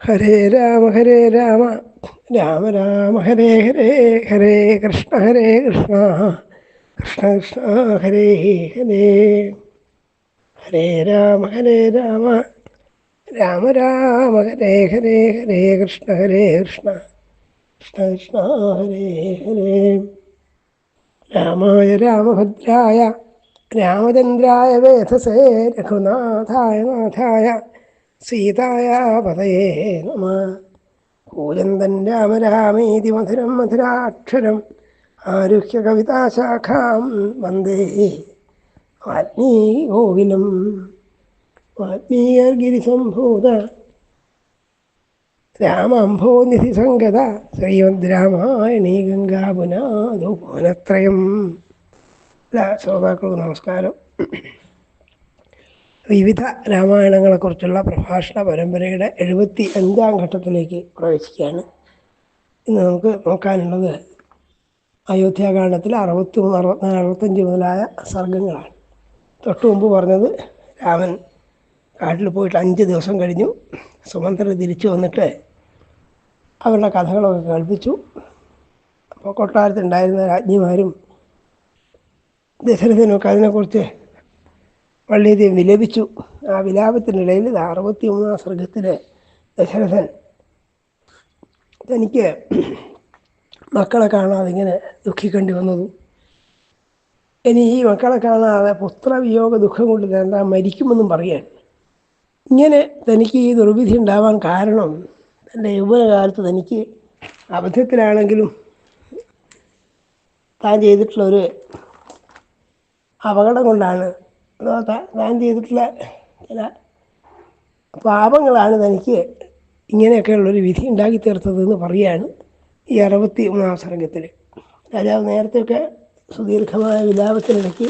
ഹരേ രാമ ഹരേ രാമ. രാമ രാമ ഹരേ ഹരേ ഹരേ കൃഷ്ണ ഹരേ കൃഷ്ണ. കൃഷ്ണ കൃഷ്ണ ഹരേ ഹരേ. ഹരേ രാമ ഹരേ രാമ. രാമ രാമ ഹരേ ഹരേ ഹരേ കൃഷ്ണ ഹരേ കൃഷ്ണ. കൃഷ്ണ കൃഷ്ണ ഹരേ ഹരേ. രാമായ രാമഭദ്രായ രാമചന്ദ്രായ വേധസേ രഘുനാഥായ നാഥായ സീതായ പതയേ നമ കൂലന്തൻ രാമരാമേതി മധുരം മധുരാക്ഷരം ആരുഹ്യ കവിതാശാഖാം വന്ദേ. വാൽമീകോകിലം വാൽമീകർഗിരിസംഭൂത രാമംഭോനിധി സംഗത ശ്രീമദ് രാമായണീ ഗംഗാപുനാദോ പുനത്രയം എല്ലാ നമസ്കാരം. വിവിധ രാമായണങ്ങളെക്കുറിച്ചുള്ള പ്രഭാഷണ പരമ്പരയുടെ എഴുപത്തി അഞ്ചാം ഘട്ടത്തിലേക്ക് പ്രവേശിക്കുകയാണ്. ഇന്ന് നമുക്ക് നോക്കാനുള്ളത് അയോധ്യാകാന്ഡത്തിലെ അറുപത്തി മൂന്ന് അറുപത്തിനാല് അറുപത്തഞ്ച് മുതലായ സർഗങ്ങളാണ് തൊട്ടു മുമ്പ് പറഞ്ഞത് രാമൻ കാട്ടിൽ പോയിട്ട് അഞ്ച് ദിവസം കഴിഞ്ഞു. സുമന്ത്രൻ തിരിച്ചു വന്നിട്ട് അവരുടെ കഥകളൊക്കെ കേൾപ്പിച്ചു. അപ്പോൾ കൊട്ടാരത്തുണ്ടായിരുന്ന രാജ്ഞിമാരും ദശരഥനൊക്കെ അതിനെക്കുറിച്ച് വളരെയധികം വിലപിച്ചു. ആ വിലാപത്തിനിടയിൽ അറുപത്തി മൂന്നാം സർഗത്തിൽ ദശരഥൻ തനിക്ക് മക്കളെ കാണാതെ ഇങ്ങനെ ദുഃഖിക്കേണ്ടി വന്നതും. ഇനി ഈ മക്കളെ കാണാതെ പുത്രവിയോഗ ദുഃഖം കൊണ്ട് തേണ്ട മരിക്കുമെന്നും പറയാൻ. ഇങ്ങനെ തനിക്ക് ഈ ദുർവിധി ഉണ്ടാവാൻ കാരണം തന്റെ യൗവനകാലത്ത് തനിക്ക് അബദ്ധത്തിലാണെങ്കിലും താൻ ചെയ്തിട്ടുള്ള ഒരു അപകടം കൊണ്ടാണ് താൻ ചെയ്തിട്ടുള്ള ചില പാപങ്ങളാണ് തനിക്ക് ഇങ്ങനെയൊക്കെയുള്ളൊരു വിധി ഉണ്ടാക്കി തീർത്തത് എന്ന് പറയുകയാണ് ഈ അറുപത്തി മൂന്നാം രാജാവ് നേരത്തെയൊക്കെ സുദീർഘമായ വിലാപത്തിനിടയ്ക്ക്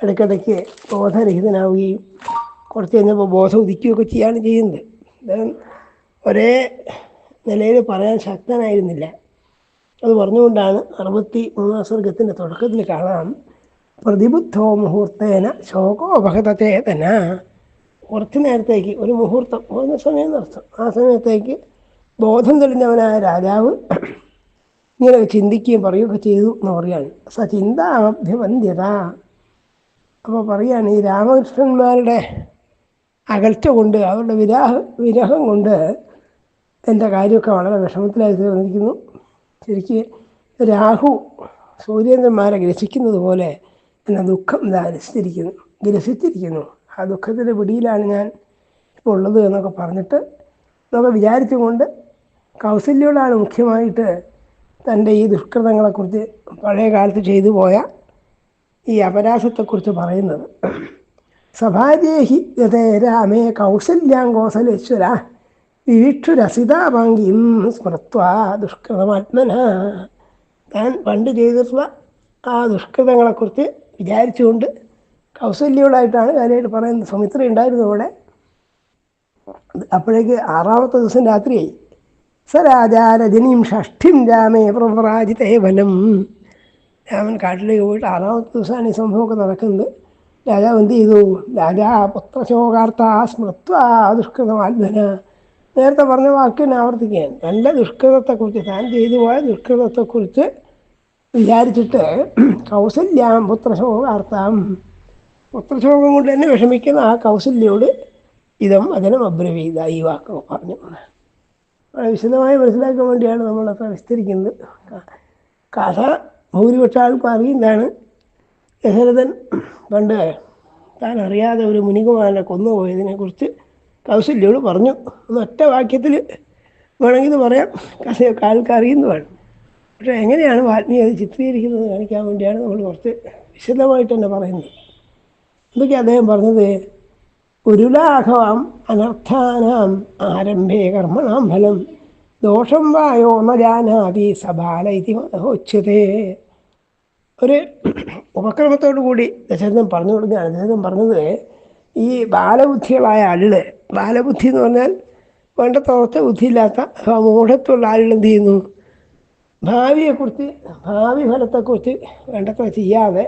ഇടയ്ക്കിടയ്ക്ക് ബോധരഹിതനാവുകയും കുറച്ച് കഴിഞ്ഞപ്പോൾ ബോധം ഉദിക്കുകയൊക്കെ ചെയ്യാണ് ചെയ്യുന്നത്. അദ്ദേഹം ഒരേ നിലയിൽ പറയാൻ ശക്തനായിരുന്നില്ല. അത് പറഞ്ഞുകൊണ്ടാണ് അറുപത്തി മൂന്നാം സർഗത്തിന്റെ തുടക്കത്തിൽ കാണാം പ്രതിബുദ്ധോ മുഹൂർത്തേന ശോകോപഹതചേതന കുറച്ച് നേരത്തേക്ക് ഒരു മുഹൂർത്തം മൂന്ന് സമയം നടത്തും ആ സമയത്തേക്ക് ബോധം തെളിഞ്ഞവനായ രാജാവ് ഇങ്ങനെ ചിന്തിക്കുകയും പറയുകയൊക്കെ ചെയ്തു എന്ന് പറയാണ് സ ചിന്താഭ്യവന്ധ്യത അപ്പോൾ പറയാണ് ഈ രാമകൃഷ്ണന്മാരുടെ അകൽച്ച കൊണ്ട് അവരുടെ വിരാഹ വിരഹം കൊണ്ട് എന്റെ കാര്യമൊക്കെ വളരെ വിഷമത്തിലായി തീർന്നിരിക്കുന്നു. ശരിക്ക് രാഹു സൂര്യേന്ദ്രന്മാരെ ഗ്രസിക്കുന്നത് പോലെ എന്നെ ദുഃഖം ധാരിച്ചിരിക്കുന്നു ഗ്രസിച്ചിരിക്കുന്നു ആ ദുഃഖത്തിന്റെ പിടിയിലാണ് ഞാൻ ഇപ്പോൾ ഉള്ളത് എന്നൊക്കെ പറഞ്ഞിട്ട് എന്നൊക്കെ വിചാരിച്ചുകൊണ്ട് കൗസല്യോടാണ് മുഖ്യമായിട്ട് തന്റെ ഈ ദുഷ്കൃതങ്ങളെക്കുറിച്ച് പഴയ കാലത്ത് ചെയ്തു പോയ ഈ അപരാശത്തെക്കുറിച്ച് പറയുന്നത്. സഭാജേഹി ഗതേ രാമേ കൗസല്യാം കോസലേശ്വര വീക്ഷുരസിതാഭാംഗിയും സ്മൃത്വ ദുഷ്കൃതമാത്മന. താൻ പണ്ട് ചെയ്തിട്ടുള്ള ആ ദുഷ്കൃതങ്ങളെക്കുറിച്ച് വിചാരിച്ചുകൊണ്ട് കൗസല്യോടായിട്ടാണ് കാര്യമായിട്ട് പറയുന്നത്. സുമിത്ര ഉണ്ടായിരുന്നു അവിടെ. അപ്പോഴേക്ക് ആറാമത്തെ ദിവസം രാത്രിയായി. സ രാജാരജനീം ഷഷ്ഠിം രാമേ പ്രവരാജിതേ വനം. രാമൻ കാട്ടിലേക്ക് പോയിട്ട് ആറാമത്തെ ദിവസമാണ് ഈ സംഭവമൊക്കെ നടക്കുന്നത്. രാജാവ് എന്ത് ചെയ്തു? രാജാ പുത്രശോകാർത്ഥ സ്മൃത്വ ദുഷ്കൃതമാത്മന. നേരത്തെ പറഞ്ഞ വാക്കിനെ ആവർത്തിക്കുകയാണ്. നല്ല ദുഷ്കൃതത്തെക്കുറിച്ച് താൻ ചെയ്തു പോയ ദുഷ്കൃതത്തെക്കുറിച്ച് വിചാരിച്ചിട്ട് കൗസല്യാം പുത്രശോകാർത്ഥം. പുത്രശോകം കൊണ്ട് തന്നെ വിഷമിക്കുന്ന ആ കൗസല്യോട് ഇതം അതിനും അബ്രവീത ഈ വാക്ക് പറഞ്ഞു. വിശദമായി മനസ്സിലാക്കാൻ വേണ്ടിയാണ് നമ്മളൊക്കെ വിസ്തരിക്കുന്നത്. കഥ ഭൂരിപക്ഷ ആൾക്കും അറിയുന്നതാണ്. ദശരഥൻ പണ്ട് താൻ അറിയാതെ ഒരു മുനികുമാരനെ കൊന്നുപോയതിനെക്കുറിച്ച് കൗസല്യോട് പറഞ്ഞു. ഒറ്റ വാക്യത്തിൽ വേണമെങ്കിൽ പറയാം. കഥയൊക്കെ ആൾക്ക് അറിയുന്നതാണ്. പക്ഷേ എങ്ങനെയാണ് വാൽമീകി ചിത്രീകരിക്കുന്നത് കാണിക്കാൻ വേണ്ടിയാണ് നമ്മൾ കുറച്ച് വിശദമായിട്ട് തന്നെ പറയുന്നത്. എന്തൊക്കെ അദ്ദേഹം പറഞ്ഞത് ഉരുളാഘവാം അനർത്ഥാനാം ആരംഭേ കർമ്മണാം ഫലം ദോഷം വായോ നജാനാതി ജാനാതി സബാല ഇതി ഉച്ചതേ ഒരു ഉപക്രമത്തോടു കൂടി ദശരഥൻ പറഞ്ഞു കൊടുക്കുകയാണ്. ദശരഥൻ പറഞ്ഞത് ഈ ബാലബുദ്ധികളായ ആളുകൾ ബാലബുദ്ധി എന്ന് പറഞ്ഞാൽ വേണ്ടത്തോളത്തെ ബുദ്ധിയില്ലാത്ത മൂഢത്തുള്ള ആളുകൾ എന്ത് ചെയ്യുന്നു? ഭാവിയെക്കുറിച്ച് ഭാവി ഫലത്തെക്കുറിച്ച് വേണ്ടത്ര ചെയ്യാതെ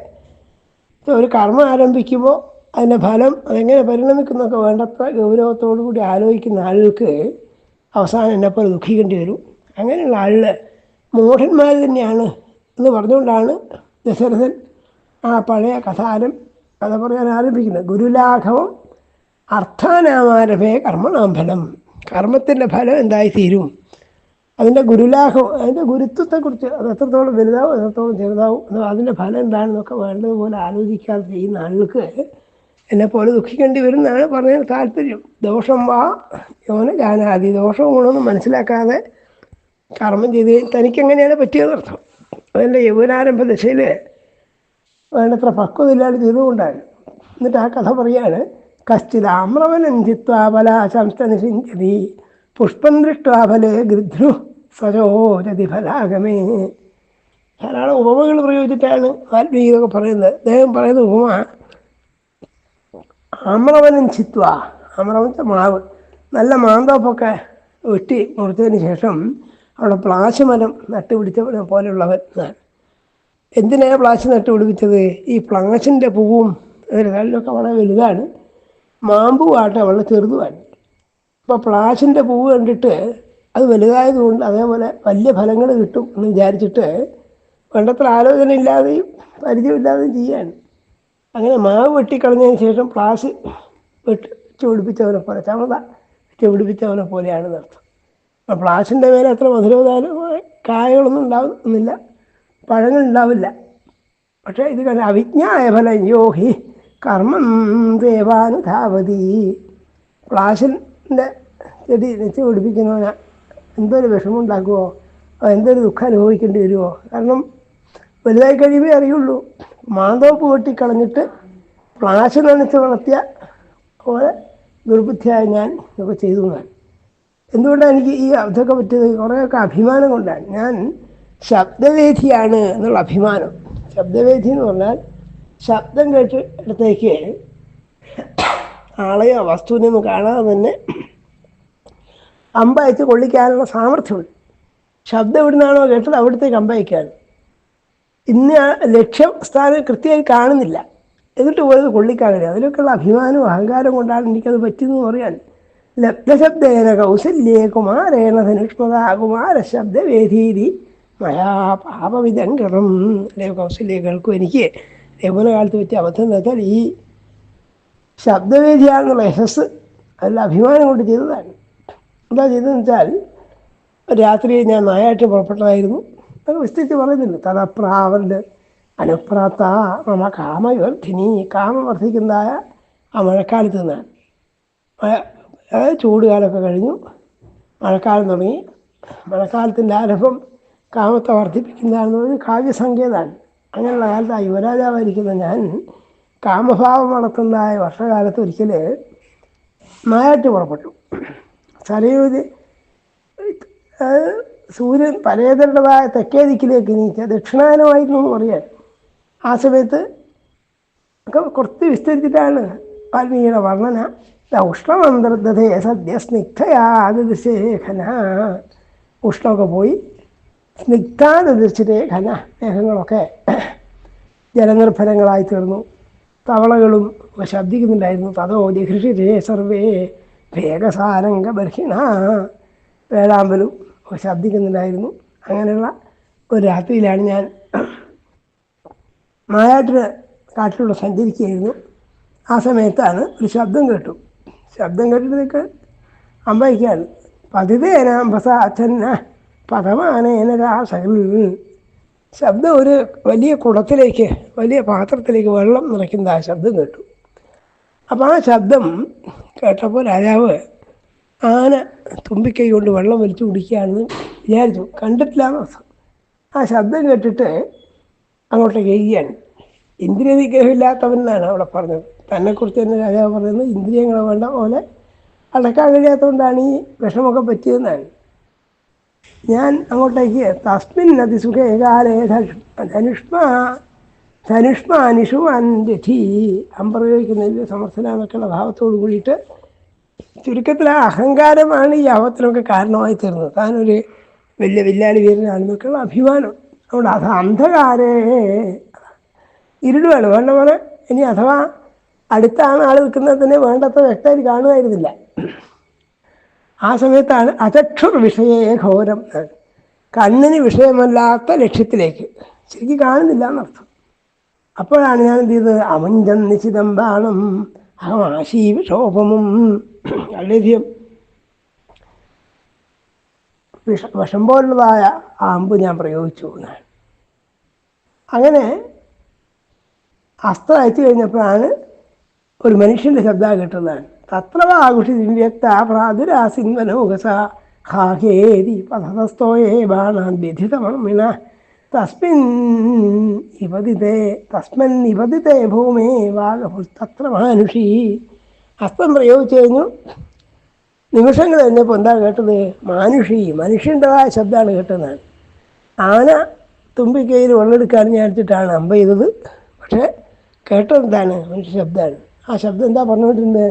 ഒരു കർമ്മം ആരംഭിക്കുമ്പോൾ അതിന്റെ ഫലം അതെങ്ങനെ പരിണമിക്കുന്നൊക്കെ വേണ്ടത്ര ഗൗരവത്തോടു കൂടി ആലോചിക്കുന്ന ആളുകൾക്ക് അവസാനം എന്നെപ്പോലെ ദുഃഖിക്കേണ്ടി വരും. അങ്ങനെയുള്ള ആളിൽ മൂഢന്മാർ തന്നെയാണ് എന്ന് പറഞ്ഞുകൊണ്ടാണ് ദശരഥൻ ആ പഴയ കഥാരം കഥ പറയാൻ ആരംഭിക്കുന്നത്. ഗുരുലാഘവം അർത്ഥാനാമാരഭേ കർമ്മണാം ഫലം കർമ്മത്തിന്റെ ഫലം എന്തായി തീരും അതിന്റെ ഗുരുലാഘം അതിന്റെ ഗുരുത്വത്തെക്കുറിച്ച് അത് എത്രത്തോളം വലുതാവും എത്രത്തോളം ചെറുതാവും അതിന്റെ ഫലം എന്താണെന്നൊക്കെ വേണ്ടതുപോലെ ആലോചിക്കാതെ ചെയ്യുന്ന ആളുകൾക്ക് എന്നെപ്പോലെ ദുഃഖിക്കേണ്ടി വരും എന്നാണ് പറഞ്ഞതിന് താല്പര്യം. ദോഷം വാ യോന ജാനാതി. ദോഷവും ഗുണമെന്ന് മനസ്സിലാക്കാതെ കർമ്മം ചെയ്ത് തനിക്ക് എങ്ങനെയാണ് പറ്റിയതർത്ഥം അതിന്റെ യൗവനാരംഭ ദശയിൽ വേണ്ടത്ര പക്വതയില്ലാതെ ചെയ്തുകൊണ്ടാണ്. എന്നിട്ട് ആ കഥ പറയാണ് കശ്ചിത് ആമ്രവനം ചിത്വാ ബലാശംസനിഷിഞ്ചതി പുഷ്പം ദൃഷ്ടാഫലെ ഫലേ ഗൃധ്രു സജോജതി ഫലാഗമേ ധാരാളം ഉപമകൾ പ്രയോഗിച്ചിട്ടാണ് വാൽമീകി പറയുന്നത്. അദ്ദേഹം പറയുന്ന ഉപമ ആമ്രവനം ചിത്വ വെച്ചാൽ മാവ്. നല്ല മാന്തോപ്പൊക്കെ വെട്ടി മുറിച്ചതിന് ശേഷം അവിടെ പ്ലാശമരം നട്ടുപിടിച്ച പോലെയുള്ളവൻ എന്നാണ്. എന്തിനാണ് പ്ലാശ് നട്ടുപിടിപ്പിച്ചത്? ഈ പ്ലാശിന്റെ പൂവും അതിലൊക്കെ വളരെ വലുതാണ്. മാമ്പുവാട്ടെ വളരെ ചെറുതുമാണ്. അപ്പോൾ പ്ലാഷിന്റെ പൂവ് കണ്ടിട്ട് അത് വലുതായതുകൊണ്ട് അതേപോലെ വലിയ ഫലങ്ങൾ കിട്ടും എന്ന് വിചാരിച്ചിട്ട് വേണ്ടത്ര ആലോചന ഇല്ലാതെയും പരിചയമില്ലാതെയും ചെയ്യാൻ അങ്ങനെ മാവ് വെട്ടിക്കളഞ്ഞതിന് ശേഷം പ്ലാസ് വെട്ടി പിടിപ്പിച്ചവനെ പോലെ ചമത പിടിപ്പിച്ചവനെ പോലെയാണ് അർത്ഥം അപ്പോൾ പ്ലാസിന്റെ മേലെ അത്ര മധുരോദാനമായ കായകളൊന്നും ഉണ്ടാവുന്നില്ല പഴങ്ങൾ ഉണ്ടാവില്ല. പക്ഷേ ഇത് കണ്ട അവിജ്ഞായ ഫലം യോഹി കർമ്മം ദേവാനുധാവതി. പ്ലാസിന്റെ ചെടി വെച്ച് പിടിപ്പിക്കുന്നവന് എന്തൊരു വിഷമം ഉണ്ടാക്കുമോ എന്തൊരു ദുഃഖം അനുഭവിക്കേണ്ടി വരുമോ കാരണം വലുതായി കഴിയുമേ അറിയുള്ളൂ. മാന്തോപ്പ് വെട്ടിക്കളഞ്ഞിട്ട് പ്ലാശ് നനച്ച് വളർത്തിയ പോലെ ദുർബുദ്ധിയായ ഞാൻ ഇതൊക്കെ ചെയ്തു എന്നാണ്. എന്തുകൊണ്ടാണ് എനിക്ക് ഈ അതൊക്കെ പറ്റിയത്? കുറേയൊക്കെ അഭിമാനം കൊണ്ടാണ്. ഞാൻ ശബ്ദവേദിയാണ് എന്നുള്ള അഭിമാനം. ശബ്ദവേദി എന്ന് പറഞ്ഞാൽ ശബ്ദം കേട്ട് അടുത്തേക്ക് ആളെയോ വസ്തുവിനെയൊന്നും കാണാതെ തന്നെ അമ്പയച്ച് കൊള്ളിക്കാനുള്ള സാമർഥ്യമുണ്ട് ശബ്ദം എവിടുന്നാണോ കേട്ടത് അവിടത്തേക്ക് അമ്പയക്കാണ്. ഇന്ന് ലക്ഷ്യം സ്ഥാനം കൃത്യമായി കാണുന്നില്ല. എന്നിട്ട് പോയത് കൊള്ളിക്കാൻ കഴിയും അതിലൊക്കെയുള്ള അഭിമാനവും അഹങ്കാരം കൊണ്ടാണ് എനിക്കത് പറ്റിയെന്ന് പറയാൻ. ലബ്ധശബ്ദേന കൗസല്യേ കുമാരേണ ധനുഷ്മത കുമാര ശബ്ദവേദീതി മയാ കിടം അല്ലേ കൗസല്യ കേൾക്കും എനിക്ക് യൗവന കാലത്ത് പറ്റിയ അബദ്ധം എന്ന് വെച്ചാൽ ഈ ശബ്ദവേദിയാണെന്നുള്ള യശസ് അതിൽ അഭിമാനം കൊണ്ട് ചെയ്തതാണ്. എന്താ ചെയ്തതെന്ന് വെച്ചാൽ രാത്രി ഞാൻ നായായിട്ട് പുറപ്പെട്ടതായിരുന്നു. അത് വിസ്തരിച്ച് പറയുന്നുണ്ട് തദപ്രാവണ്ട് അനുപ്രാത്ത നമ്മ കാമവർദ്ധിനി കാമം വർദ്ധിക്കുന്നതായ ആ മഴക്കാലത്ത് നിന്നാണ്. മഴ അതായത് ചൂടുകാലമൊക്കെ കഴിഞ്ഞു. മഴക്കാലം തുടങ്ങി. മഴക്കാലത്തിന്റെ ആരംഭം കാമത്തെ വർദ്ധിപ്പിക്കുന്നതാണെന്ന് പറഞ്ഞ് കാവ്യസങ്കേതമാണ്. അങ്ങനെയുള്ള കാലത്ത് ആ യുവരാജാവായിരിക്കുന്ന ഞാൻ കാമഭാവം വളർത്തുന്നതായ വർഷകാലത്ത് ഒരിക്കൽ നായാട്ട് പുറപ്പെട്ടു. സരയൂര് സൂര്യൻ പലേതരുടേതായ തെക്കേ ദിക്കിലേക്ക് നീക്കുക ദക്ഷിണായനമായിരുന്നു എന്ന് പറയാൻ. ആ സമയത്ത് ഒക്കെ കുറച്ച് വിസ്തരിച്ചിട്ടാണ് വാൽമീകിയുടെ വർണന. ഉഷ്ണമന്ത്രദ്ധതേ സദ്യ സ്നിഗ്ധയാദൃശേഖന ഉഷ്ണമൊക്കെ പോയി. സ്നിഗ്ധാദൃശ്യത്തെ ഘന മേഘങ്ങളൊക്കെ ജലനിർഭരങ്ങളായി തീർന്നു. തവളകളും ശബ്ദിക്കുന്നുണ്ടായിരുന്നു. തതോ ജിഹൃഷിരേ സർവേ വേഗസാരംഗ ബർഹിണ വേളാമ്പലും ഒക്കെ ശബ്ദിക്കുന്നുണ്ടായിരുന്നു. അങ്ങനെയുള്ള ഒരു രാത്രിയിലാണ് ഞാൻ മായാട്ടിന് കാട്ടിലൂടെ സഞ്ചരിക്കുകയായിരുന്നു. ആ സമയത്താണ് ഒരു ശബ്ദം കേട്ടു. ശബ്ദം കേട്ടിട്ട് അമ്പയ്ക്കാണ് പതിതേനാംബസാച്ചന്ന പദമാനേന രാസകൽ ശബ്ദം ഒരു വലിയ കുളത്തിലേക്ക് വലിയ പാത്രത്തിലേക്ക് വെള്ളം നിറയ്ക്കുന്ന ആ ശബ്ദം കേട്ടു. അപ്പോൾ ആ ശബ്ദം കേട്ടപ്പോൾ രാജാവ് ആന തുമ്പിക്കൈ കൊണ്ട് വെള്ളം വലിച്ചു കുടിക്കുകയാണെന്ന് വിചാരിച്ചു. കണ്ടിട്ടില്ല എന്നർത്ഥം ആ ശബ്ദം കേട്ടിട്ട് അങ്ങോട്ടേക്ക് എഴുതിയാണ് ഇന്ദ്രിയ നിഗ്രഹമില്ലാത്തവൻ എന്നാണ് അവിടെ പറഞ്ഞത്. തന്നെക്കുറിച്ച് തന്നെ രാജാവ് പറയുന്നത് ഇന്ദ്രിയങ്ങളെ വേണ്ട പോലെ അടക്കാൻ കഴിയാത്തതുകൊണ്ടാണ് ഈ വിഷമൊക്കെ പറ്റിയതെന്നാണ്. ഞാൻ അങ്ങോട്ടേക്ക് തസ്മിൻ അതിസുഖേ ധനുഷ്മ ധനുഷ്മ അന്തിഥി. രഥി അമ്പറയോഗിക്കുന്നതിൽ സമർത്ഥന എന്നൊക്കെയുള്ള ഭാവത്തോട് കൂടിയിട്ട് ചുരുക്കത്തിൽ ആ അഹങ്കാരമാണ് ഈ അവത്തിനൊക്കെ കാരണമായി തീർന്നത്. താനൊരു വലിയ വില്ലാളി വീരനാണെന്നൊക്കെയുള്ള അഭിമാനം. അതുകൊണ്ട് അത് അന്ധകാരേ. ഇരുടുവാണ് വേണ്ട പോലെ ഇനി അഥവാ അടുത്താണ് ആൾ നിൽക്കുന്നത് തന്നെ വേണ്ടത്ര വ്യക്തമായിട്ട് കാണുമായിരുന്നില്ല. ആ സമയത്താണ് അചക്ഷുർ വിഷയേ ഘോരം. കണ്ണിന് വിഷയമല്ലാത്ത ലക്ഷ്യത്തിലേക്ക്. ശരിക്കും കാണുന്നില്ല എന്നർത്ഥം. അപ്പോഴാണ് ഞാൻ എന്ത് ചെയ്തത്? അമഞ്ചൻ നിശിതം ബാണം ആശീ വിഷോപമും വളരെയധികം വിഷ വിഷം പോലുള്ളതായ ആ അമ്പ് ഞാൻ പ്രയോഗിച്ചു എന്നാണ്. അങ്ങനെ അസ്ത്രം അയച്ചു കഴിഞ്ഞപ്പോഴാണ് ഒരു മനുഷ്യന്റെ ശബ്ദം കേട്ടതാണ് തത്രവാകുഷി ദിവ്യക്ത പ്രാതുരാസിൻവനോകസ ഹാഹേതി പഥതസ്തോയേ ബാണാൻ വ്യഥിതമർമ്മിണ തസ്മിൻ ഇവതിതേ തസ്മൻ ഇവതിതേ ഭൂമേ വാഗപുസ്തത്ര മാനുഷി ഹസ്തം പ്രയോഗിച്ചു കഴിഞ്ഞു നിമിഷങ്ങൾ കഴിഞ്ഞപ്പോൾ എന്താണ് കേട്ടത് മാനുഷി മനുഷ്യന്റെതായ ശബ്ദമാണ് കേട്ടത് ആന തുമ്പിക്കൈയിൽ വെള്ളമെടുക്കാൻ വിചാരിച്ചിട്ടാണ് അമ്പ ചെയ്തത് പക്ഷേ കേട്ടത് എന്താണ് മനുഷ്യ ശബ്ദമാണ് ആ ശബ്ദം എന്താ പറഞ്ഞുകൊണ്ടിരുന്നത്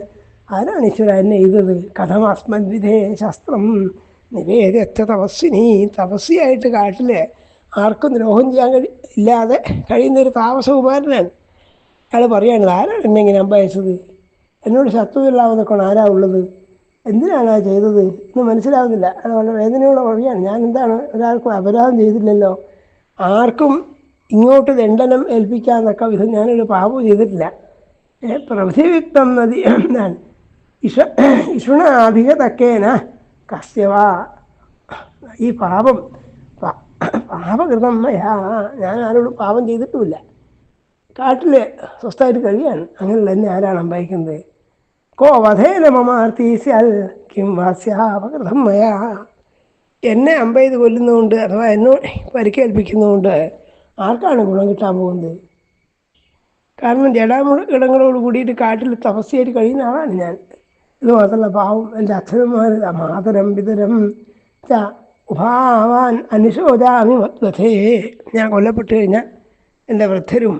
ആരാണ് ഈശ്വര എന്നെ ചെയ്തത് ശാസ്ത്രം. ശസ്ത്രം നിവേദച്ച തപസ്വിനി തപസ്വിയായിട്ട് കാട്ടിൽ ആർക്കും ദ്രോഹം ചെയ്യാൻ കഴി ഇല്ലാതെ കഴിയുന്നൊരു താമസകുമാരനാണ്. അയാൾ പറയുകയാണ് ആരാണ് എന്നെ ഇങ്ങനെ അമ്പയച്ചത്? എന്നോട് ശത്രുവില്ലാവുന്നൊക്കെ ആരാ ഉള്ളത്? എന്തിനാണ് ആ ചെയ്തത്? എന്ന് മനസ്സിലാവുന്നില്ല. അത് വളരെ വേദനയോടെ പറയുകയാണ് ഞാൻ എന്താണ്? ഒരാൾക്കും അപരാധം ചെയ്തില്ലല്ലോ. ആർക്കും ഇങ്ങോട്ട് ദണ്ഡനം ഏൽപ്പിക്കാന്നൊക്കെ വിധം ഞാനൊരു പാപം ചെയ്തിട്ടില്ല. പ്രവൃത്തിയുക്തം നദി എന്നാണ്. ഇഷ ഇഷുണാഭിഗതക്കേന കസ്യവ. ഈ പാപം പാപകൃതം മയാ. ഞാൻ ആരോടും പാപം ചെയ്തിട്ടുമില്ല. കാട്ടിൽ സ്വസ്ഥമായിട്ട് കഴിയാണ്. അങ്ങനെയുള്ള എന്നെ ആരാണ് അമ്പയിക്കുന്നത് കോ വധേന മമാർത്ഥീസ്യാൽ കിം വാസ്യാപകൃതം മയാ. എന്നെ അമ്പെയ്ത് കൊല്ലുന്നതുകൊണ്ട് അഥവാ എന്നോട് പരിക്കേൽപ്പിക്കുന്നതുകൊണ്ട് ആർക്കാണ് ഗുണം കിട്ടാൻ പോകുന്നത്? കാരണം ജടാമുടങ്ങളോട് കൂടിയിട്ട് കാട്ടിൽ തപസ്യായിട്ട് കഴിയുന്ന ആളാണ് ഞാൻ. ഇത് മാത്രമല്ല പാവം എന്റെ അച്ഛനന്മാർ മാതരം പിതരം ച ഉഭാവാൻ അനുശോചാമി വധേ ഞാൻ കൊല്ലപ്പെട്ട് കഴിഞ്ഞാൽ എന്റെ വൃദ്ധരും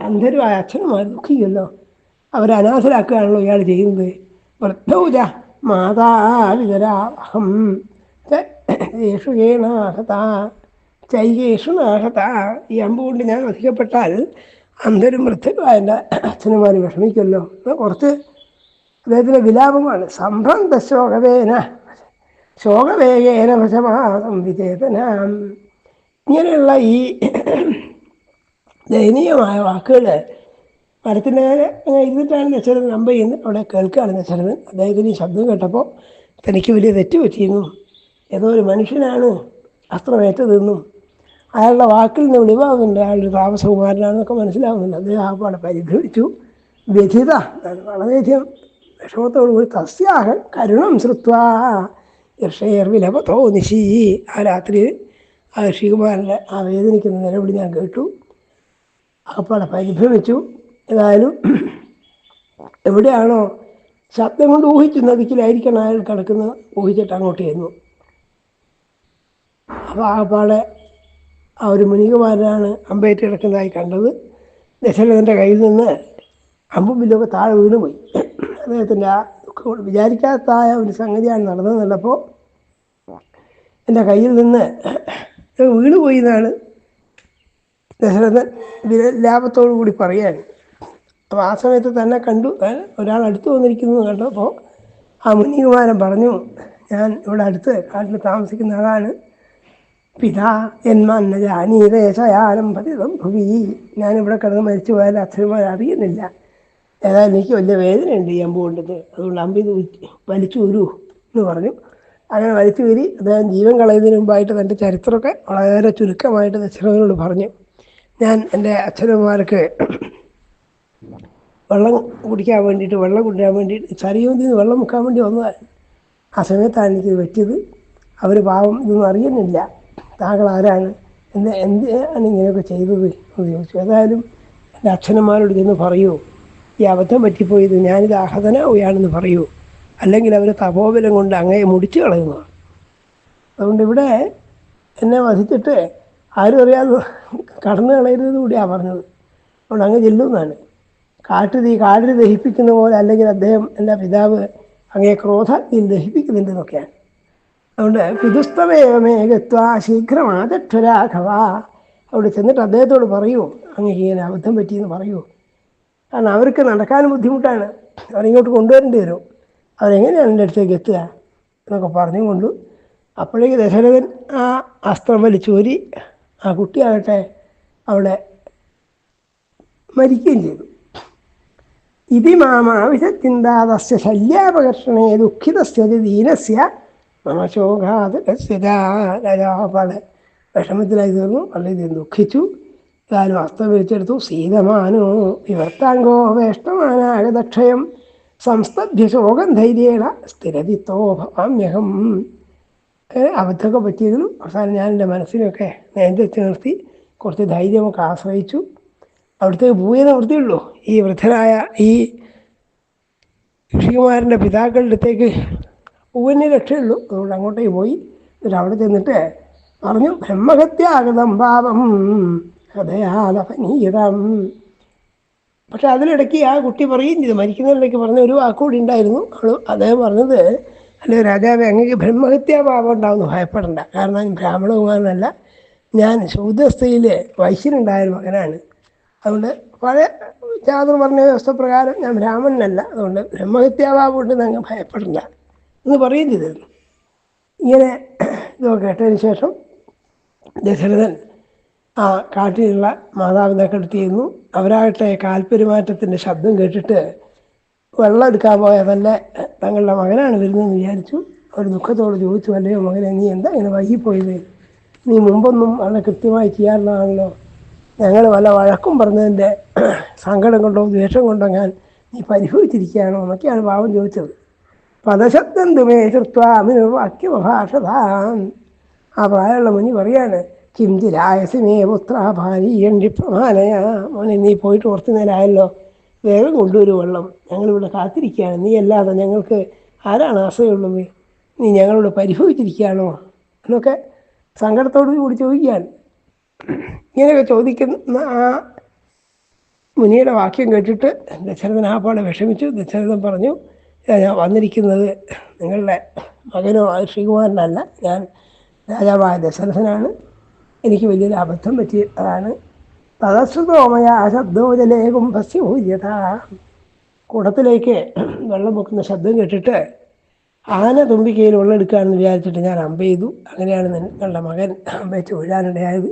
അന്ധരുമായ അച്ഛനുമാർ ദുഃഖിക്കുന്നു. അവരെ അനാഥരാക്കുകയാണല്ലോ ഇയാൾ ചെയ്യുന്നത്. വൃദ്ധൗജ മാതാവിതരാഹം ഏണാഹത ചൈകേഷു നാഹത. ഈ അമ്പ് കൊണ്ട് ഞാൻ വധിക്കപ്പെട്ടാൽ അന്ധരും വൃദ്ധരുമായ എന്റെ അച്ഛനുമാർ വിഷമിക്കുമല്ലോ കുറച്ച് അദ്ദേഹത്തിന്റെ വിലാപമാണ്. സംഭ്രന്ത ശോകവേന. ശോകവേഗേന വശമാസം വിചേതന. ഇങ്ങനെയുള്ള ഈ ദയനീയമായ വാക്കുകൾ മരത്തിന്റെ ഇരുന്നിട്ടാണ് ദശരഥൻ നമ്പർ ചെയ്യുന്നത് അവിടെ കേൾക്കുകയാണ് ദശരഥൻ അദ്ദേഹത്തിന് ഈ ശബ്ദം കേട്ടപ്പോൾ തനിക്ക് വലിയ തെറ്റ് പറ്റിയെന്നും ഏതോ ഒരു മനുഷ്യനാണ് അസ്ത്രമേറ്റതെന്നും അയാളുടെ വാക്കിൽ നിന്ന് വെളിവാകുന്നുണ്ട്. അയാളൊരു താമസകുമാരനാണെന്നൊക്കെ മനസ്സിലാവുന്നുണ്ട്. അദ്ദേഹം ആ പാടെ പരിഭ്രമിച്ചു വ്യഥിത. വളരെയധികം വിഷമത്തോടു തസ്യാഹൻ തസ്യാഹ കരുണം ശ്രുത്വ. ഋഷയർ വിലപതോ നിശി. ആ രാത്രി ആ ഋഷികുമാരന്റെ ആ വേദനിക്കുന്ന നിലവിളി ഞാൻ കേട്ടു. അപ്പാടെ പരിഭ്രമിച്ചു. ഏതായാലും എവിടെയാണോ ശബ്ദം കൊണ്ട് ഊഹിച്ചു നദിക്കിലായിരിക്കണം അയാൾ കിടക്കുന്നത്. ഊഹിച്ചിട്ട് അങ്ങോട്ട് ചെന്നു. അപ്പോൾ ആകപ്പാടെ ആ ഒരു മുനികുമാരനാണ് അമ്പേറ്റ് കിടക്കുന്നതായി കണ്ടത്. ദശരഥന്റെ കയ്യിൽ നിന്ന് അമ്പും വില്ലൊക്കെ താഴെ വീണുപോയി അദ്ദേഹത്തിന്റെ ആ വിചാരിക്കാത്തായ ഒരു സംഗതിയാണ് നടന്നത് കണ്ടപ്പോൾ എന്റെ കയ്യിൽ നിന്ന് വീണ് പോയി എന്നാണ് ദശരഥൻ ലാഭത്തോടു കൂടി പറയാൻ അപ്പോൾ ആ സമയത്ത് തന്നെ കണ്ടു ഒരാൾ അടുത്ത് വന്നിരിക്കുന്നു കണ്ടപ്പോൾ ആ മുനികുമാരൻ പറഞ്ഞു ഞാൻ ഇവിടെ അടുത്ത് കാട്ടിൽ താമസിക്കുന്ന ആളാണ്. പിതാ എന്മന്ന ജാനീതേശയാലം പതിതം ഭുവി ഞാനിവിടെ കിടന്ന് മരിച്ചു പോയാൽ അച്ഛന്മാർ അറിയുന്നില്ല. ഏതായാലും എനിക്ക് വലിയ വേദനയുണ്ട് ഈ അമ്പ് കൊണ്ടത്. അതുകൊണ്ട് അമ്പ് ഇത് വലിച്ചു ഊരൂ എന്ന് പറഞ്ഞു. അങ്ങനെ വലിച്ചു ഊരി അദ്ദേഹം ജീവൻ കളയുന്നതിന് മുമ്പായിട്ട് തന്റെ ചരിത്രമൊക്കെ വളരെ ചുരുക്കമായിട്ട് ദശരഥനോട് പറഞ്ഞു. ഞാൻ എന്റെ അച്ഛനമ്മമാർക്ക് വെള്ളം കുടിക്കാൻ വേണ്ടിയിട്ട് വെള്ളം കുടിക്കാൻ വേണ്ടിയിട്ട് ചരിയോന്തി വെള്ളം മുക്കാൻ വേണ്ടി വന്നതാണ് ആ സമയത്താണ് എനിക്ക് പറ്റിയത്. അവർ പാവം ഇതൊന്നും അറിയുന്നില്ല. താങ്കൾ ആരാണ്? എന്ന് എന്താണ് ഇങ്ങനെയൊക്കെ ചെയ്തത് എന്ന് ചോദിച്ചു. ഏതായാലും എന്റെ അച്ഛനന്മാരോട് ചെന്ന് പറയൂ. ഈ അബദ്ധം പറ്റിപ്പോയത് ഞാനിത് അഹതനാവുകയാണെന്ന് പറയൂ. അല്ലെങ്കിൽ അവർ തപോബലം കൊണ്ട് അങ്ങയെ മുടിച്ചു കളയുന്നതാണ് അതുകൊണ്ട് ഇവിടെ എന്നെ വധിച്ചിട്ട് ആരും അറിയാതെ കടന്നു കളയരുത് കൂടിയാണ് പറഞ്ഞത്. അതുകൊണ്ട് അങ്ങ് ചെല്ലുന്നതാണ് കാട്ടുതീ കാടിൽ ദഹിപ്പിക്കുന്ന പോലെ അല്ലെങ്കിൽ അദ്ദേഹം എന്റെ പിതാവ് അങ്ങേ ക്രോധാഗ്നിയിൽ ദഹിപ്പിക്കുന്നുണ്ടെന്നൊക്കെയാണ്. അതുകൊണ്ട് പിതുസ്തമേവമേകത്വ ശീഘ്രമാ ദക്ഷരാഘവാ അവിടെ ചെന്നിട്ട് അദ്ദേഹത്തോട് പറയൂ അങ്ങ് ഇങ്ങനെ അബദ്ധം പറ്റിയെന്ന് പറയൂ. കാരണം അവർക്ക് നടക്കാനും ബുദ്ധിമുട്ടാണ്. അവരിങ്ങോട്ട് കൊണ്ടുവരേണ്ടി വരും. അവരെങ്ങനെയാണ് എന്റെ അടുത്തേക്ക് എത്തുക എന്നൊക്കെ പറഞ്ഞുകൊണ്ട് അപ്പോഴേക്ക് ദശരഥൻ ആ അസ്ത്രം വലിച്ചൂരി ആ കുട്ടിയാകട്ടെ അവിടെ മരിക്കുകയും ചെയ്തു. ഇതി മാമാവിധത്തിന്താതസ്യ ശല്യാപകർഷണേ ദുഃഖിതസ്ഥിതി ദീനസ്യ മമ രാജാപാട് വിഷമത്തിലായി തീർന്നു. ദീൻ ദുഃഖിച്ചു. താനും അസ്തം വിരിച്ചെടുത്തു സീതമാനോ വിവർത്താംഗോ വേഷ്ടമാനാഗതക്ഷയം സംസ്തഭ്യ ശോകം ധൈര്യേണ സ്ഥിരതിത്തോ ഭവാമ്യഹം. അബദ്ധമൊക്കെ പറ്റിയിരുന്നു. അവസാനം ഞാൻ എന്റെ മനസ്സിനൊക്കെ നിയന്ത്രിച്ച് നിർത്തി കുറച്ച് ധൈര്യമൊക്കെ ആശ്രയിച്ചു. അവിടുത്തേക്ക് പോയേ നിവൃത്തിയുള്ളൂ. ഈ വൃദ്ധരായ ഈ ഋഷികുമാരന്റെ പിതാക്കളുടെ അടുത്തേക്ക് പൂവിനെ രക്ഷയുള്ളൂ അതുകൊണ്ട് അങ്ങോട്ടേക്ക് പോയി. എന്നിട്ട് അവിടെ ചെന്നിട്ട് പറഞ്ഞു ബ്രഹ്മഹത്യാഗതം പാപം. ഹൃദയാലപനീയതം പക്ഷെ അതിനിടയ്ക്ക് ആ കുട്ടി പറയും ചെയ്തു മരിക്കുന്നതിനിടയ്ക്ക് പറഞ്ഞ ഒരു വാക്കുകൂടി ഉണ്ടായിരുന്നു. അവൾ അദ്ദേഹം പറഞ്ഞത് അല്ലെ രാജാവെ അങ്ങേക്ക് ബ്രഹ്മഹത്യാ പാപം ഉണ്ടാവുന്നു ഭയപ്പെടണ്ട. കാരണം ഞാൻ ബ്രാഹ്മണകുമാരനല്ല ഞാൻ ശൂദ്രസ്ഥയിൽ വൈശ്യനുണ്ടായ മകനാണ്. അതുകൊണ്ട് പഴയ ചാതുർ പറഞ്ഞ വ്യവസ്ഥ പ്രകാരം ഞാൻ ബ്രാഹ്മണനല്ല. അതുകൊണ്ട് ബ്രഹ്മഹത്യാഭാവം ഉണ്ട് അങ്ങ് ഭയപ്പെടണ്ട. എന്ന് പറയുകയും ചെയ്തിരുന്നു. ഇങ്ങനെ ഇതൊക്കെ കേട്ടതിന് ശേഷം ദശരഥൻ ആ കാട്ടിലുള്ള മാതാപിതാക്കൾ ചെയ്യുന്നു അവരാകട്ടെ കാൽപ്പെരുമാറ്റത്തിന്റെ ശബ്ദം കേട്ടിട്ട് വെള്ളം എടുക്കാൻ പോയതല്ല തങ്ങളുടെ മകനാണ് വരുന്നതെന്ന് വിചാരിച്ചു. അവർ ദുഃഖത്തോട് ചോദിച്ചു അല്ലയോ മകനെ നീ എന്താ ഇങ്ങനെ വൈകിപ്പോയത്? നീ മുമ്പൊന്നും വളരെ കൃത്യമായി ചെയ്യാറുള്ളതാണല്ലോ ഞങ്ങൾ വല്ല വഴക്കും പറഞ്ഞതിന്റെ സങ്കടം കൊണ്ടോ ദ്വേഷം കൊണ്ടോ ഞാൻ നീ പരിഭവിച്ചിരിക്കുകയാണോ? എന്നൊക്കെയാണ് പാവം ചോദിച്ചത്. പദശബ്ദം തുമേ ചുത്വാമിന് വാക്യമഭാഷതാം. ആ പ്രായമുള്ള മുനി പറയാണ് കിംചിരായസിമേ പുത്ര ഭാര്യണ്ടി പ്രമാണയ. മോനെ നീ പോയിട്ട് കുറച്ച് നേരമായല്ലോ വേഗം കൊണ്ടുവരും വെള്ളം. ഞങ്ങളിവിടെ കാത്തിരിക്കുകയാണ്. നീ അല്ലാതെ ഞങ്ങൾക്ക് ആരാണ് ആശയുള്ളത് നീ ഞങ്ങളോട് പരിഭവിച്ചിരിക്കുകയാണോ? എന്നൊക്കെ സങ്കടത്തോടു കൂടി ചോദിക്കുകയാണ്. ഇങ്ങനെയൊക്കെ ചോദിക്കുന്ന ആ മുനിയുടെ വാക്യം കേട്ടിട്ട് ദശരഥൻ ആ പാടെ വിഷമിച്ചു. ദശരഥൻ പറഞ്ഞു ഞാൻ വന്നിരിക്കുന്നത് നിങ്ങളുടെ മകനോ ശ്രീകുമാരനല്ല. ഞാൻ രാജാവായ ദശരഥനാണ്. എനിക്ക് വലിയൊരു അബദ്ധം പറ്റി അതാണ് തദശ്രുതോമയ ശബ്ദോജലേ കുംഭസ്യൂര്യത കുടത്തിലേക്ക് വെള്ളം പൊക്കുന്ന ശബ്ദം കേട്ടിട്ട് ആന തുമ്പിക്കയിൽ വെള്ളം എടുക്കുകയാണെന്ന് വിചാരിച്ചിട്ട് ഞാൻ അമ്പ ചെയ്തു. അങ്ങനെയാണ് നിങ്ങളുടെ മകൻ അമ്പയച്ച് വീഴാനിടയായത്.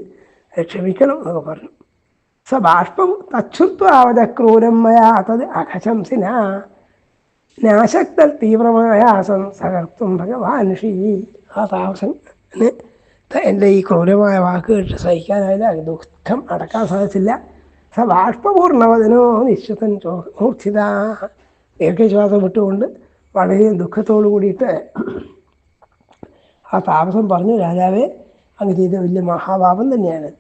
ക്ഷമിക്കണം എന്നൊക്കെ പറഞ്ഞു. സ ബാഷ്പം തച്ഛുത്വാവത ക്രൂരം മയാ തത് നാശക്തൽ തീവ്രമായാസം സകർത്തും ഭഗവാൻ ഷീ ആ താമസന് എന്റെ ഈ ക്രൂരമായ വാക്ക് കേട്ട് സഹിക്കാനായില്ല ദുഃഖം അടക്കാൻ സാധിച്ചില്ല. സ ബാഷ്പപൂർണവദനോ നിശ്ചിതൻ മൂർച്ഛിത. ദീർഘശ്വാസം വിട്ടുകൊണ്ട് വളരെ ദുഃഖത്തോടു കൂടിയിട്ട് ആ താമസം പറഞ്ഞു രാജാവേ അങ്ങ് ചെയ്ത വലിയ മഹാപാപം തന്നെയാണ്.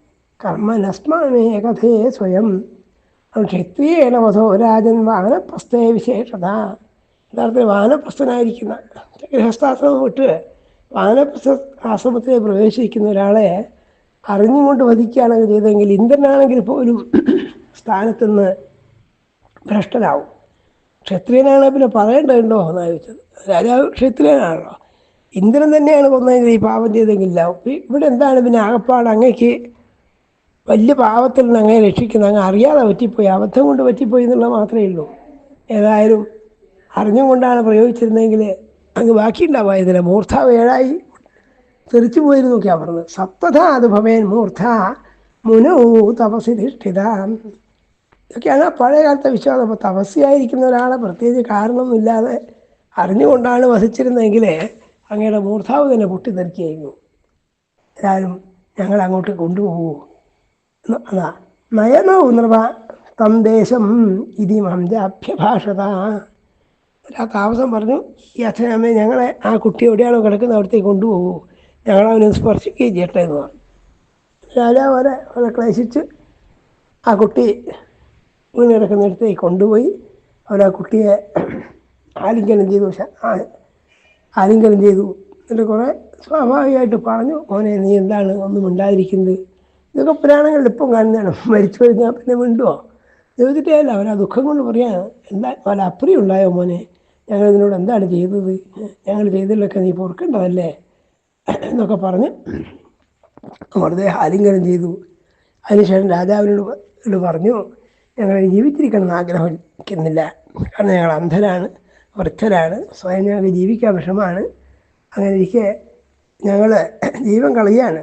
കഥേ സ്വയം. ക്ഷത്രിയേണ വധോ രാജൻ വാനപ്രസ്ഥേ വിശേഷത. യഥാർത്ഥത്തിൽ വാനപ്രസ്ഥനായിരിക്കുന്ന ഗൃഹസ്ഥാശ്രമം വിട്ട് വാനപ്രസ്ഥ ആശ്രമത്തിൽ പ്രവേശിക്കുന്ന ഒരാളെ അറിഞ്ഞുകൊണ്ട് വധിക്കുകയാണെങ്കിൽ ചെയ്തെങ്കിൽ ഇന്ദ്രനാണെങ്കിൽ പോലും സ്ഥാനത്തുനിന്ന് ഭ്രഷ്ടനാവും. ക്ഷത്രിയനാണ് പിന്നെ പറയേണ്ടതുണ്ടോ എന്നാണ് ചോദിച്ചത്. രാജാവ് ക്ഷത്രിയനാണല്ലോ. ഇന്ദ്രൻ തന്നെയാണ് കൊന്നതെങ്കിൽ ഈ പാപം ചെയ്തെങ്കില്ല ഇവിടെ എന്താണ് പിന്നെ ആകപ്പാട്? അങ്ങയ്ക്ക് വലിയ പാപത്തിൽ നിന്ന് അങ്ങനെ രക്ഷിക്കുന്നത് അങ്ങ് അറിയാതെ പറ്റിപ്പോയി അബദ്ധം കൊണ്ട് പറ്റിപ്പോയി എന്നുള്ളത് മാത്രമേ ഉള്ളൂ. ഏതായാലും അറിഞ്ഞുകൊണ്ടാണ് പ്രയോഗിച്ചിരുന്നെങ്കിൽ അങ്ങ് ബാക്കിയുണ്ടാവായതില്ല മൂർധാവ് ഏഴായി തെറിച്ചു പോയിരുന്നു നോക്കിയാ പറഞ്ഞത് സപ്തഥ അത് ഭവേൻ മൂർധ മുനു തപസ്സിധിഷ്ഠിത ഇതൊക്കെയാണ് പഴയ കാലത്തെ വിശ്വാസം. അപ്പോൾ തപസ്യായിരിക്കുന്ന ഒരാളെ പ്രത്യേകിച്ച് കാരണമൊന്നുമില്ലാതെ അറിഞ്ഞുകൊണ്ടാണ് വസിച്ചിരുന്നതെങ്കിൽ അങ്ങയുടെ മൂർധാവ് തന്നെ പൊട്ടിത്തെറിക്കുകയായിരുന്നു എല്ലാവരും ഞങ്ങൾ അങ്ങോട്ട് കൊണ്ടുപോകൂ അതാ. നയനോ നൃപ തം ദേശം ഇതി ആ താമസം പറഞ്ഞു ഈ അച്ഛനമ്മ ഞങ്ങളെ ആ കുട്ടി എവിടെയാണോ കിടക്കുന്നത് അവിടത്തേക്ക് കൊണ്ടുപോകൂ. ഞങ്ങളവനെ സ്പർശിക്കുകയും ചെയ്യട്ടെ എന്ന് പറഞ്ഞു. രാജാവ് അവരെ അവരെ ക്ലേശിച്ച് ആ കുട്ടി വീണ് കിടക്കുന്നിടത്തേക്ക് കൊണ്ടുപോയി. അവനാ കുട്ടിയെ ആലിംഗനം ചെയ്തു. ആലിംഗനം ചെയ്തു. എന്നിട്ട് കുറേ സ്വാഭാവികമായിട്ട് പറഞ്ഞു മോനെ നീ എന്താണ് ഒന്നും ഉണ്ടാതിരിക്കുന്നത് ഇതൊക്കെ പുരാണങ്ങളിൽ ഇപ്പം കാണുന്നതാണ്. മരിച്ചു കഴിഞ്ഞാൽ പിന്നെ മിണ്ടുവോ? ചോദിച്ചിട്ടേ അല്ല അവരാ ദുഃഖം കൊണ്ട് പറയാ എന്താ ഉണ്ടായോ മോനെ? ഞങ്ങൾ ഇതിനോട് എന്താണ് ചെയ്തത്? ഞങ്ങൾ ചെയ്തതിലൊക്കെ നീ പൊറുക്കേണ്ടതല്ലേ? എന്നൊക്കെ പറഞ്ഞ് വെറുതെ ആലിംഗനം ചെയ്തു. അതിനുശേഷം രാജാവിനോട് പറഞ്ഞു ഞങ്ങൾ ജീവിച്ചിരിക്കണം ആഗ്രഹിക്കുന്നില്ല. കാരണം ഞങ്ങൾ അന്ധരാണ് വൃദ്ധരാണ് സ്വയം ഞങ്ങൾക്ക് ജീവിക്കാൻ വിഷമാണ് അങ്ങനെ ഇരിക്കെ ഞങ്ങൾ ജീവൻ കളയാണ്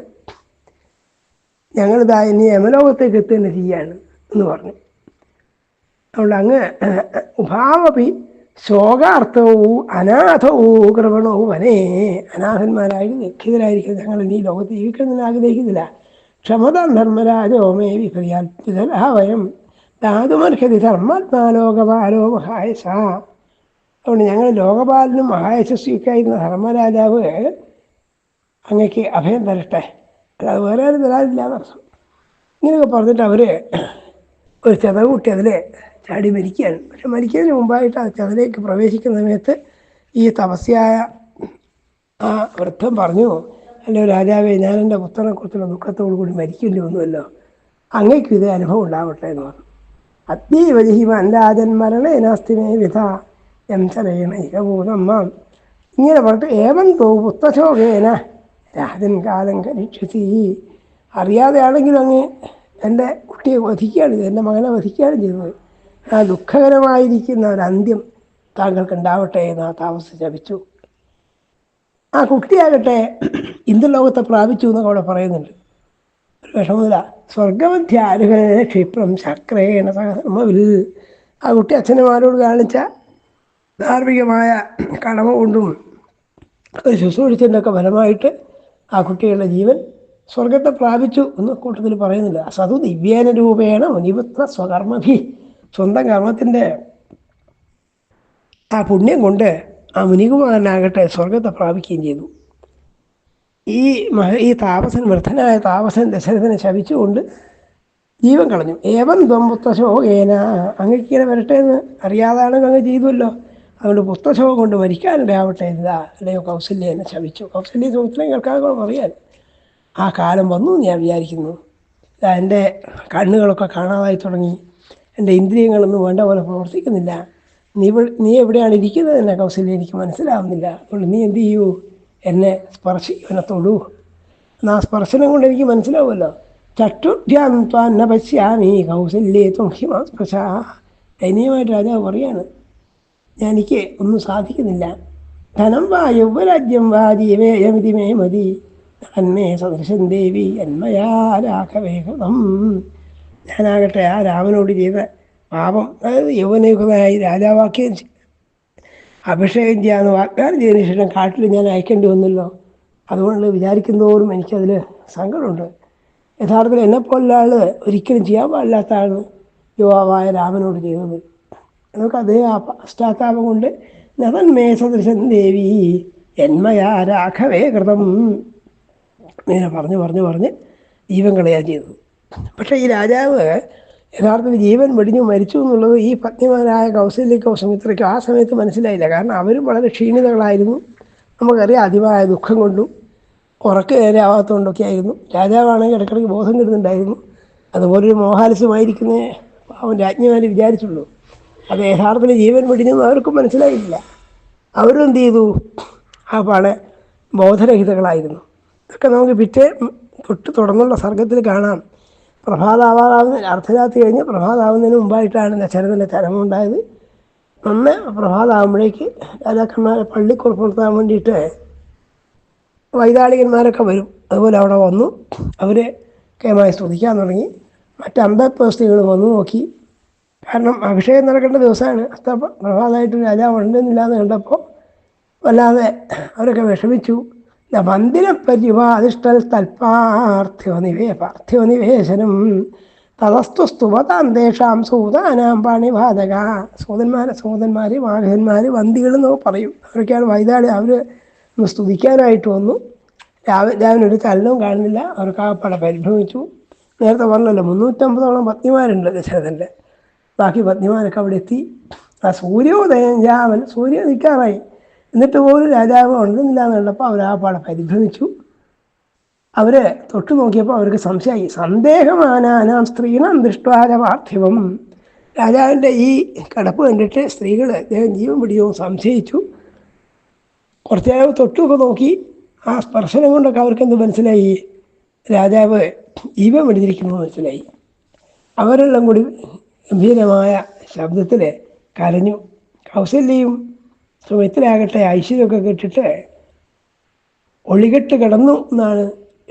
ഞങ്ങളിതാ ഇനി യമലോകത്തേക്ക് എത്തുകയാണ് ചെയ്യാണ് എന്ന് പറഞ്ഞു. അതുകൊണ്ട് അങ്ങ് ഉഭാവപി ശോകാർത്ഥവും അനാഥവും കൃപണവും അനേ. അനാഥന്മാരായി ദുഃഖിതരായിരിക്കും ഞങ്ങൾ നീ ലോകത്ത് ജീവിക്കണമെന്ന് ആഗ്രഹിക്കുന്നില്ല. ക്ഷമത ധർമ്മരാജോമേ വിപര്യാത്മിതലാവയം ധാതുമർഹതി ധർമാത്മാലോകപാലോ മഹായസ അതുകൊണ്ട് ഞങ്ങൾ ലോകപാലനും മഹായശസ്വിക്കായിരുന്ന ധർമ്മരാജാവ് അങ്ങക്ക് അഭയം തരട്ടെ. അല്ലാതെ വേറെ ആരും തരാനില്ല എന്നർത്ഥം. ഇങ്ങനെയൊക്കെ പറഞ്ഞിട്ട് അവർ ഒരു ചെതവ് കൂട്ടി അതിൽ ചാടി മരിക്കുകയാണ്. പക്ഷെ മരിക്കുന്നതിന് മുമ്പായിട്ട് ആ ചതിലേക്ക് പ്രവേശിക്കുന്ന സമയത്ത് ഈ തപസ്യായ ആ വൃദ്ധം പറഞ്ഞു അല്ലോ രാജാവേ ഞാൻ എന്റെ പുത്രനെ കുറിച്ചുള്ള ദുഃഖത്തോടു കൂടി മരിക്കില്ല ഒന്നുമല്ലോ അങ്ങേക്കും ഇത് അനുഭവം ഉണ്ടാവട്ടെ എന്ന് പറഞ്ഞു. ജീവൻ രാജൻ മരണേനാസ്തിമേ വിധ എം ചരയണൈകഭൂതമ്മ ഇങ്ങനെ പറഞ്ഞിട്ട് ഏവൻ തോ പുത്രശോകേന രാജൻ കാലം കരീക്ഷിച്ചി അറിയാതെയാണെങ്കിലും അങ്ങ് എന്റെ കുട്ടിയെ വധിക്കുകയാണ് ചെയ്തത് എന്റെ മകനെ വധിക്കുകയാണ് ചെയ്തത്. ആ ദുഃഖകരമായിരിക്കുന്ന ഒരു അന്ത്യം താങ്കൾക്ക് ഉണ്ടാവട്ടെ എന്ന് ആ താമസ ജപിച്ചു ആ കുട്ടിയാകട്ടെ ലോകത്തെ പ്രാപിച്ചു എന്നൊക്കെ അവിടെ പറയുന്നുണ്ട്. ഒരു വിഷമമില്ല ക്ഷിപ്രം ശക്രേണ സഹമവിൽ ആ കുട്ടി അച്ഛനമാരോട് കാണിച്ച ധാർമ്മികമായ കടമ കൊണ്ടും അത് ശുശ്രൂഷിച്ചതിന്റെ ഒക്കെ ഫലമായിട്ട് ആ കുട്ടികളുടെ ജീവൻ സ്വർഗത്തെ പ്രാപിച്ചു എന്ന് കൂട്ടത്തിൽ പറയുന്നില്ല സതു ദിവ്യേന രൂപേണ മുനിപുത്ര സ്വകർമ്മഭി. സ്വന്തം കർമ്മത്തിന്റെ ആ പുണ്യം കൊണ്ട് ആ മുനികുമാരനാകട്ടെ സ്വർഗത്തെ പ്രാപിക്കുകയും ചെയ്തു. ഈ മഹ ഈ താപസൻ വൃദ്ധനായ താപസൻ ദശരഥനെ ശപിച്ചുകൊണ്ട് ജീവൻ കളഞ്ഞു. ഏവൻ ത്വം പുത്രശോകേന അങ്ങക്കിങ്ങനെ വരട്ടെ എന്ന് അറിയാതാണ് അങ്ങ് ചെയ്തുവല്ലോ. അതുകൊണ്ട് പുസ്തശോകം കൊണ്ട് മരിക്കാനിടയാവട്ടെ ഇതാ അല്ലയോ കൗസല്യനെ ശപിച്ചു. കൗസല്യ സൂത്രം കേൾക്കാതെ അറിയാൻ ആ കാലം വന്നു ഞാൻ വിചാരിക്കുന്നു. എന്റെ കണ്ണുകളൊക്കെ കാണാതായി തുടങ്ങി. എന്റെ ഇന്ദ്രിയങ്ങളൊന്നും വേണ്ട പോലെ പ്രവർത്തിക്കുന്നില്ല. നീ നീ എവിടെയാണ് ഇരിക്കുന്നത് എന്ന കൗസല്യം എനിക്ക് മനസ്സിലാവുന്നില്ല. അതുകൊണ്ട് നീ എന്ത് ചെയ്യൂ? എന്നെ സ്പർശിക്കൂ എന്നെ തൊടൂ എന്നാ സ്പർശനം കൊണ്ട് എനിക്ക് മനസ്സിലാവുമല്ലോ. ചട്ടുഭ്യാം ത്വാന്ന പശ്യാമി കൗസല്യേ ത്വം ഹിമാ സ്പർശ ദയനീയമായിട്ട് രാജാവ് പറയാണ് ഞാൻ എനിക്ക് ഒന്നും സാധിക്കുന്നില്ല. ധനം വാ യൗവരാജ്യം വാ ജീവേയമിതി മതി. തന്മേ സദൃശൻ ദേവി അന്മയാ രാഘവേഗതം ഞാനാകട്ടെ ആ രാമനോട് ചെയ്ത പാപം. അതായത് യൗവനയുഗമായി രാജാവാക്കിയ അഭിഷേകം ചെയ്യാമെന്ന് വാഗ്ദാനം ചെയ്തതിനു ശേഷം കാട്ടിൽ ഞാൻ അയക്കേണ്ടി വന്നല്ലോ. അതുകൊണ്ട് വിചാരിക്കുന്നതോറും എനിക്കതിൽ സങ്കടമുണ്ട്. യഥാർത്ഥത്തിൽ എന്നെപ്പോലുള്ള ആൾ ഒരിക്കലും ചെയ്യാൻ പാടില്ലാത്ത പാടില്ലാത്തതാണ് യുവാവായ രാമനോട് ചെയ്തത്. എന്നൊക്കെ അതേ ആ പശ്ചാത്താപം കൊണ്ട് നവന്മേ സദൃശൻ ദേവി എന്മയാ രാഘവേ കൃതം. ഇങ്ങനെ പറഞ്ഞു പറഞ്ഞു പറഞ്ഞ് ജീവൻ കളയാൻ ചെയ്തത് പക്ഷേ ഈ രാജാവ് യഥാർത്ഥത്തിൽ ജീവൻ വെടിഞ്ഞു മരിച്ചു എന്നുള്ളത് ഈ പത്നിമാരായ കൗസല്യക്കോ സുമിത്രയ്ക്കോ ആ സമയത്ത് മനസ്സിലായില്ല. കാരണം അവരും വളരെ ക്ഷീണിതകളായിരുന്നു. നമുക്കറിയാം അതിമായ ദുഃഖം കൊണ്ടും ഉറക്ക നേരെ ആവാത്തതുകൊണ്ടൊക്കെ ആയിരുന്നു. രാജാവാണെങ്കിൽ ഇടയ്ക്കിടയ്ക്ക് ബോധം കിട്ടുന്നുണ്ടായിരുന്നു അതുപോലൊരു മോഹാലസ്യമായിരിക്കുന്ന അവൻ രാജ്ഞിമാർ വിചാരിച്ചുള്ളൂ. അത് യഥാർത്ഥത്തിൽ ജീവൻ വെടിഞ്ഞെന്ന് അവർക്കും മനസ്സിലായില്ല. അവരും എന്ത് ചെയ്തു? ആ പാടെ ബോധരഹിതകളായിരുന്നു. ഇതൊക്കെ നമുക്ക് പിറ്റേ തൊട്ട് തുടർന്നുള്ള സർഗത്തിൽ കാണാം. പ്രഭാതാവാറാവുന്ന അർദ്ധരാത്രി കഴിഞ്ഞ് പ്രഭാതാവുന്നതിന് മുമ്പായിട്ടാണ് ദശരഥന്റെ ചരമുണ്ടായത് അന്ന് പ്രഭാതാവുമ്പോഴേക്ക് രാജാക്കന്മാരെ പള്ളിക്കുറപ്പുറത്താൻ വേണ്ടിയിട്ട് വൈതാളികന്മാരൊക്കെ വരും. അതുപോലെ അവിടെ വന്നു. അവർ കേമായി സ്തുതിക്കാൻ തുടങ്ങി. മറ്റ് അമ്പപ്പസ്തികൾ വന്നു നോക്കി. കാരണം അഭിഷേകം നടക്കേണ്ട ദിവസമാണ്. അത്ര പ്രഭാതമായിട്ട് രാജാവ് ഉണ്ടെന്നില്ലാതെ കണ്ടപ്പോൾ വല്ലാതെ അവരൊക്കെ വിഷമിച്ചു. മന്ദിര പരിപാധിഷ്ടൽ തൽപാർത്ഥിവ നിവേ പാർത്ഥിവ തതസ്തു സ്തുവതാന്തേഷാം സൂതാനാം പാണിവാതക. സൂതന്മാരെ സൂതന്മാർ വാഹകന്മാർ വന്തികൾ എന്നൊക്കെ പറയും. അവരൊക്കെയാണ് വൈതാളി. അവർ ഒന്ന് സ്തുതിക്കാനായിട്ട് വന്നു. രാവിലെ രാവിലെ ഒരു ചലനവും കാണുന്നില്ല. അവർക്ക് ആ പട പരിഭ്രമിച്ചു. നേരത്തെ പറഞ്ഞല്ലോ മുന്നൂറ്റമ്പതോളം പത്നിമാരുണ്ട് ദശരഥന്റെ ബാക്കി പത്നിമാരൊക്കെ അവിടെ എത്തി. ആ സൂര്യോദയം രാവൽ സൂര്യ നിൽക്കാറായി. എന്നിട്ട് പോലും രാജാവ് ഉണ്ടെന്നില്ല എന്ന് കണ്ടപ്പോൾ അവർ ആ പാടെ പരിഭ്രമിച്ചു. അവർ തൊട്ടു നോക്കിയപ്പോൾ അവർക്ക് സംശയമായി. സന്ദേഹമാനാനാം സ്ത്രീണം ദൃഷ്ടാര പാർത്ഥിവം രാജാവിന്റെ ഈ കിടപ്പ് കണ്ടിട്ട് സ്ത്രീകൾ അദ്ദേഹം ജീവൻ പിടിയോ സംശയിച്ചു. കുറച്ച് നേരം തൊട്ടുമൊക്കെ നോക്കി ആ സ്പർശനം കൊണ്ടൊക്കെ അവർക്ക് എന്ത് മനസ്സിലായി? രാജാവ് ജീവൻ പിടിച്ചിരിക്കുന്നു മനസ്സിലായി. അവരെല്ലാം കൂടി ഗംഭീരമായ ശബ്ദത്തിൽ കരഞ്ഞു. കൗസല്യയും സുമിത്രയാകട്ടെ ഐശ്വര്യമൊക്കെ കിട്ടിട്ട് ഒളികെട്ട് കിടന്നു എന്നാണ്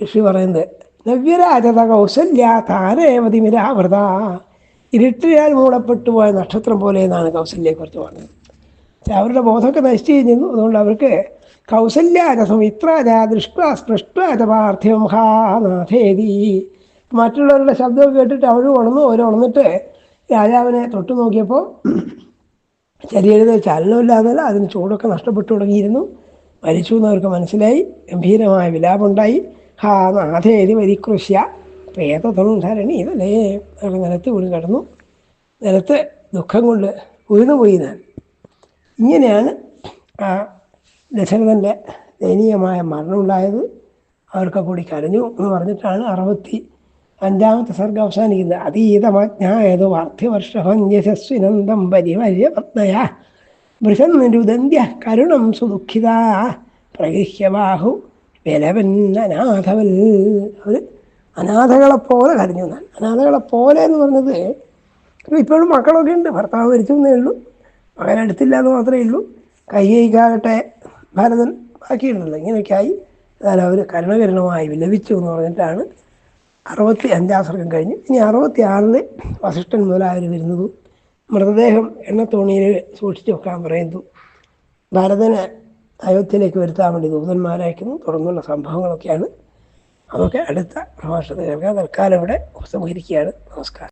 ഋഷി പറയുന്നത്. നവ്യരാജത കൗസല്യ താരേവതി മിരാവൃത ഇരുട്ടിയാൽ മൂടപ്പെട്ടു പോയ നക്ഷത്രം പോലെ എന്നാണ് കൗസല്യയെക്കുറിച്ച് പറഞ്ഞത്. അവരുടെ ബോധമൊക്കെ നശിച്ചു കഴിഞ്ഞിരുന്നു. അതുകൊണ്ട് അവർക്ക് കൗസല്യാരസം ഇത്രാജ ദൃഷ്ട സ്പൃഷ്ട പാർത്ഥ്യം ഹാ നാഥേതി മറ്റുള്ളവരുടെ ശബ്ദമൊക്കെ കേട്ടിട്ട് അവരും ഉണർന്നു അവർ ഉണർന്നിട്ട് രാജാവിനെ തൊട്ടു നോക്കിയപ്പോൾ ശരീരത്തിൽ ചലനമില്ലാന്നല്ല അതിന് ചൂടൊക്കെ നഷ്ടപ്പെട്ടു തുടങ്ങിയിരുന്നു. മരിച്ചു എന്നവർക്ക് മനസ്സിലായി. ഗംഭീരമായ വിലാപമുണ്ടായി. ഹാ നാഥേതി വരികൃഷ്യ പ്രേതത്തൊന്നും ധരണി ഇതല്ലേ? അവർ നിലത്ത് വീണ് കിടന്നു. നിലത്ത് ദുഃഖം കൊണ്ട് ഉയർന്നു പോയി ഞാൻ. ഇങ്ങനെയാണ് ആ ദശരഥന്റെ ദയനീയമായ മരണമുണ്ടായത്. അവർക്ക് കൂടി കരഞ്ഞു എന്ന് പറഞ്ഞിട്ടാണ് അറുപത്തി അഞ്ചാമത്തെ സർഗം അവസാനിക്കുന്നത് അതീതമജ്ഞായതോ യശസ്വിനന്ദം പരിപര്യപത്നയ വൃഷൻ നിരുദന്ത്യ കരുണം സുദുഃഖിത. പ്രഗൃഹ്യ ബാഹു വിലവന്നനാഥവൽ അവർ അനാഥകളെപ്പോലെ കരഞ്ഞു എന്നാണ്. അനാഥകളെപ്പോലെ എന്ന് പറഞ്ഞത് ഇപ്പോഴും മക്കളൊക്കെ ഉണ്ട്. ഭർത്താവ് മരിച്ചു എന്നേ ഉള്ളൂ. മകനടുത്തില്ല എന്ന് മാത്രമേ ഉള്ളൂ. കൈകാകട്ടെ ഭരതൻ ബാക്കിയുണ്ടല്ലോ. ഇങ്ങനെയൊക്കെ ആയി എന്നാൽ അവർ കരുണകരുണമായി വിലപിച്ചു എന്ന് പറഞ്ഞിട്ടാണ് അറുപത്തി അഞ്ചാം സർഗം കഴിഞ്ഞ്. ഇനി അറുപത്തി ആറിൽ വസിഷ്ഠൻ മുതലായവർ വരുന്നതും മൃതദേഹം എണ്ണത്തോണിയിൽ സൂക്ഷിച്ചു വെക്കാൻ പറയുന്നു ഭരതനെ അയോധ്യയിലേക്ക് വരുത്താൻ വേണ്ടി ദൂതന്മാരയക്കുന്നു. തുടർന്നുള്ള സംഭവങ്ങളൊക്കെയാണ്. അതൊക്കെ അടുത്ത പ്രഭാഷണത്തിൽ കേൾക്കാം. തൽക്കാലം ഇവിടെ ഉപസംഹരിക്കുകയാണ്. നമസ്കാരം.